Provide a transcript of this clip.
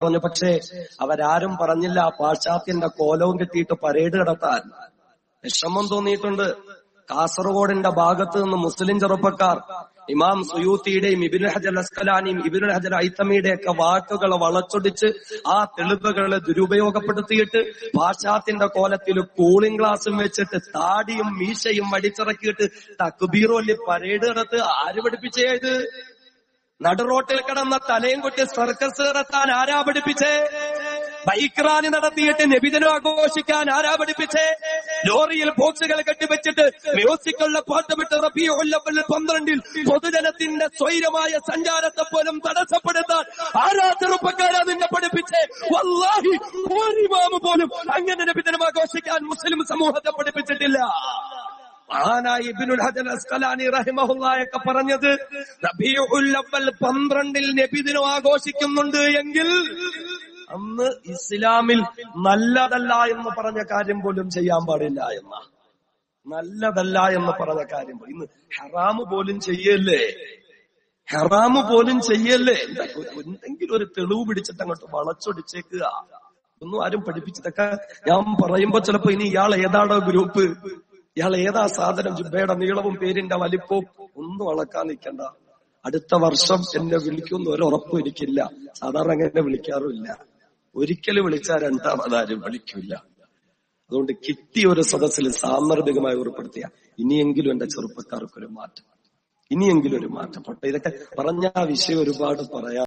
പറഞ്ഞു പക്ഷേ അവരാരും പറഞ്ഞില്ല പാശ്ചാത്യന്റെ കോലവും കിട്ടിയിട്ട് പരേഡ് നടത്താൻ. വിഷമം തോന്നിയിട്ടുണ്ട്. കാസർഗോഡിന്റെ ഭാഗത്ത് നിന്ന് മുസ്ലിം ചെറുപ്പക്കാർ ഇമാം സുയൂത്തിയുടെയും ഇബിനുൽ ഹജർ അസ്കലാനിയും ഇബിനുൽ ഹജർ ഐത്തമിയുടെ ഒക്കെ വാക്കുകൾ വളച്ചൊടിച്ച് ആ തെളിവുകളെ ദുരുപയോഗപ്പെടുത്തിയിട്ട് പാശ്ചാത്യന്റെ കോലത്തിൽ കൂളിംഗ് ഗ്ലാസും വെച്ചിട്ട് താടിയും മീശയും വടിച്ചിറക്കിയിട്ട് തക്ബീറോല്ലി പരേഡ് നടത്ത് ആര് പഠിപ്പിച്ചേ ഇത്? നടുറോട്ടിൽ കിടന്ന തലയും കൊട്ടി സർക്കസ് നടത്താൻ ആരാ പഠിപ്പിച്ചേ? ബൈക്ക് റാലി നടത്തിയിട്ട് നബിദിനം ആഘോഷിക്കാൻ ആരാ പഠിപ്പിച്ചേ? ലോറിയിൽ ബോക്സുകൾ കെട്ടിവെച്ചിട്ട് മ്യൂസിക്കുള്ള റബി റബിയുല്ലവൽ പന്ത്രണ്ടിൽ പൊതുജനത്തിന്റെ സ്വൈരമായ സഞ്ചാരത്തെ പോലും തടസ്സപ്പെടുത്താൻ ആരാ ചെറുപ്പക്കാരാ നിന്നെ പഠിപ്പിച്ചേ? വല്ലാഹി ഒരു പോലും അങ്ങനെ നബിദിനം ആഘോഷിക്കാൻ മുസ്ലിം സമൂഹത്തെ പഠിപ്പിച്ചിട്ടില്ല. മഹാനായ ഇബ്നുൽ പറഞ്ഞത് അവ്വൽ പന്ത്രണ്ടിൽ നബിദിനം ആഘോഷിക്കുന്നുണ്ട് എങ്കിൽ അന്ന് ഇസ്ലാമിൽ നല്ലതല്ല എന്ന് പറഞ്ഞ കാര്യം പോലും ചെയ്യാൻ പാടില്ല എന്ന. നല്ലതല്ല എന്ന് പറഞ്ഞ കാര്യം ഇന്ന് ഹറാമ് പോലും ചെയ്യല്ലേ? ഹറാമ് പോലും ചെയ്യല്ലേ? എന്തെങ്കിലും ഒരു തെളിവ് പിടിച്ചിട്ട് അങ്ങോട്ട് വളച്ചൊടിച്ചേക്കുക. ഒന്നും ആരും പഠിപ്പിച്ചതൊക്കെ ഞാൻ പറയുമ്പോ ചിലപ്പോ ഇനി ഇയാൾ ഏതാണോ ഗ്രൂപ്പ്? ഇയാൾ ഏതാ സാധനം? ജുബയുടെ നീളവും പേരിന്റെ വലിപ്പവും ഒന്നും അളക്കാൻ നിൽക്കണ്ട. അടുത്ത വർഷം എന്നെ വിളിക്കുമെന്ന് ഒരു ഉറപ്പും എനിക്കില്ല. സാധാരണ അങ്ങനെ വിളിക്കാറുമില്ല. ഒരിക്കലും വിളിച്ചാൽ രണ്ടാമതാരും വിളിക്കില്ല അതുകൊണ്ട് കിട്ടിയ ഒരു സദസ്സിൽ സാന്ദർഭികമായി ഉറപ്പെടുത്തിയ ഇനിയെങ്കിലും എന്റെ ചെറുപ്പക്കാർക്കൊരു മാറ്റം. ഇനിയെങ്കിലും ഒരു മാറ്റം. പോട്ടെ ഇതൊക്കെ പറഞ്ഞ ആ വിഷയം ഒരുപാട് പറയാം.